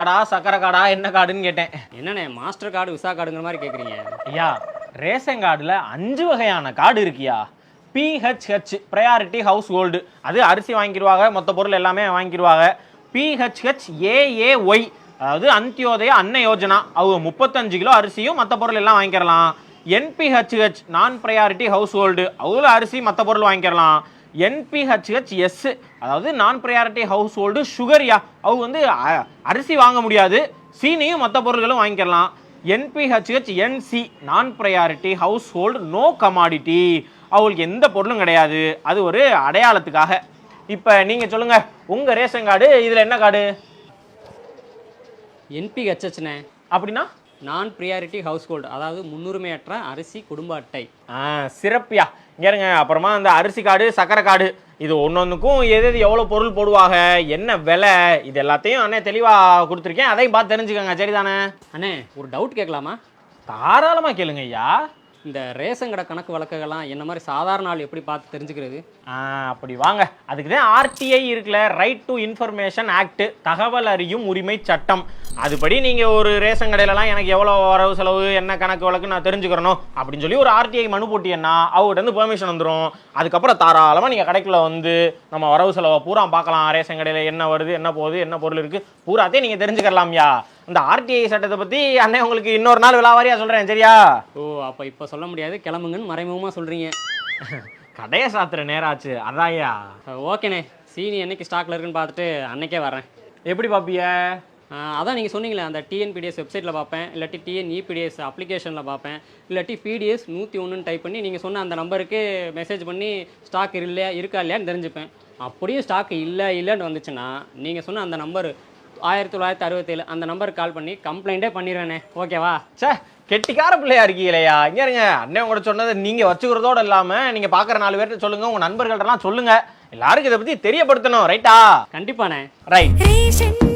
காடா சக்கரை காடா என்ன காடுன்னு கேட்டேன். என்னண்ணே மாஸ்டர் கார்டு விசா கார்டுங்கிற மாதிரி கேட்குறீங்க ஐயா ரேஷன் கார்டில் அஞ்சு வகையான கார்டு இருக்கியா பிஹெச்ஹெச் ப்ரையாரிட்டி ஹவுஸ் ஹோல்டு அது அரிசி வாங்கிடுவாங்க மொத்த பொருள் எல்லாமே வாங்கிடுவாங்க பிஹெச்ஹெச் ஏஏஒய் அதாவது அந்தியோதய அன்ன யோஜனா. அவங்க முப்பத்தஞ்சு கிலோ அரிசியும் மற்ற பொருள் எல்லாம் வாங்கிக்கிறலாம் என்பிஹெச்ஹெச் நான் ப்ரையாரிட்டி ஹவுஸ் ஹோல்டு அவ்வளோ அரிசி மற்ற பொருள் வாங்கிக்கிறலாம் என்பிஹெச்ஹெச் எஸ் அதாவது நான் ப்ரையாரிட்டி ஹவுஸ் ஹோல்டு சுகர்யா அவங்க வந்து அரிசி வாங்க முடியாது. சீனியும் மற்ற பொருள்களும் வாங்கிக்கலாம். என்பிஹெச்ஹெச் என்சி நான் priority household no commodity அவங்களுக்கு எந்த பொருளும் கிடையாது. அது ஒரு அடையாளத்துக்காக. இப்போ நீங்கள் சொல்லுங்கள் உங்கள் ரேஷன் கார்டு இதில் என்ன கார்டு? என்பிஹெச்ஹெச்ண்ணே அப்படின்னா நான் ப்ரியாரிட்டி ஹவுஸ் ஹோல்டு அதாவது முன்னுரிமையற்ற அரிசி குடும்ப அட்டை. சிறப்பியா. இங்க இருங்க அப்புறமா அந்த அரிசி கார்டு சக்கரை கார்டு இது ஒன்னொன்றுக்கும் எது எது எவ்வளோ பொருள் போடுவாங்க என்ன விலை இது எல்லாத்தையும் அண்ணே தெளிவாக கொடுத்துருக்கேன். அதையும் பார்த்து தெரிஞ்சுக்கோங்க சரிதானே? அண்ணே ஒரு டவுட் கேட்கலாமா? தாராளமாக கேளுங்க ஐயா. இந்த ரேஷன் கடை கணக்கு வழக்குகள்லாம் என்ன மாதிரி சாதாரண ஆள் எப்படி பார்த்து தெரிஞ்சுக்கிறது? அப்படி வாங்க. அதுக்கு தான் ஆர்டிஐ இருக்குல்ல ரைட் டு இன்ஃபர்மேஷன் ஆக்ட் தகவல் அறியும் உரிமை சட்டம். அதுபடி நீங்கள் ஒரு ரேஷன் கடையிலலாம் எனக்கு எவ்வளோ வரவு செலவு என்ன கணக்கு வழக்கு நான் தெரிஞ்சுக்கிறணும் அப்படின்னு சொல்லி ஒரு ஆர்டிஐ மனு போட்டீங்கன்னா அவர்கிட்ட இருந்து பெர்மிஷன் வந்துடும் அதுக்கப்புறம் தாராளமாக நீங்கள் கடைக்குள்ள வந்து நம்ம வரவு செலவை பூரா பார்க்கலாம். ரேஷன் கடையில் என்ன வருது என்ன போகுது என்ன பொருள் இருக்குது பூராத்தையும் நீங்கள் தெரிஞ்சுக்கலாம்யா. இந்த ஆர்டிஐ சட்டத்தை பற்றி அண்ணே உங்களுக்கு இன்னொரு நாள் விலாவாரியாக சொல்கிறேன் சரியா? ஓ அப்போ இப்போ சொல்ல முடியாது. கிளம்புங்கன்னு மறைமுகமாக சொல்கிறீங்க கடையை சாத்துற நேராச்சு அதான்யா. ஓகேண்ணே. சீனி என்னைக்கு ஸ்டாக்ல இருக்குன்னு பார்த்துட்டு அன்னைக்கே வரேன் எப்படி பாப்பிய? ஆஹ் அதான் நீங்கள் சொன்னீங்களே அந்த டிஎன்பிடிஎஸ் வெப்சைட்டில் பார்ப்பேன் இல்லாட்டி டிஎன்இபிடிஎஸ் அப்ளிகேஷனில் பார்ப்பேன் இல்லாட்டி பிடிஎஸ் நூற்றி ஒன்றுன்னு டைப் பண்ணி நீங்கள் சொன்ன அந்த நம்பருக்கு மெசேஜ் பண்ணி ஸ்டாக் இல்லையா இருக்கா இல்லையான்னு தெரிஞ்சுப்பேன். அப்படியும் ஸ்டாக் இல்லை இல்லைன்னு வந்துச்சுன்னா நீங்கள் சொன்ன அந்த நம்பர் ஆயிரத்தி தொள்ளாயிரத்தி அறுபத்தேழு அந்த நம்பருக்கு கால் பண்ணி கம்ப்ளைண்ட்டே பண்ணிடுவேண்ணே ஓகேவா ச்சே கெட்டிக்கார பிள்ளையா இருக்கீங்களேயா? இங்க இருங்க அண்ணன் கூட சொன்னதை நீங்க வச்சுக்கிறதோட இல்லாம நீங்க பாக்குற நாலு பேர்ட்ட சொல்லுங்க உங்க நண்பர்கள்ட்டலாம் சொல்லுங்க. எல்லாருக்கும் இதை பத்தி தெரியப்படுத்தணும் ரைட்டா கண்டிப்பாண்ணே. ரைட்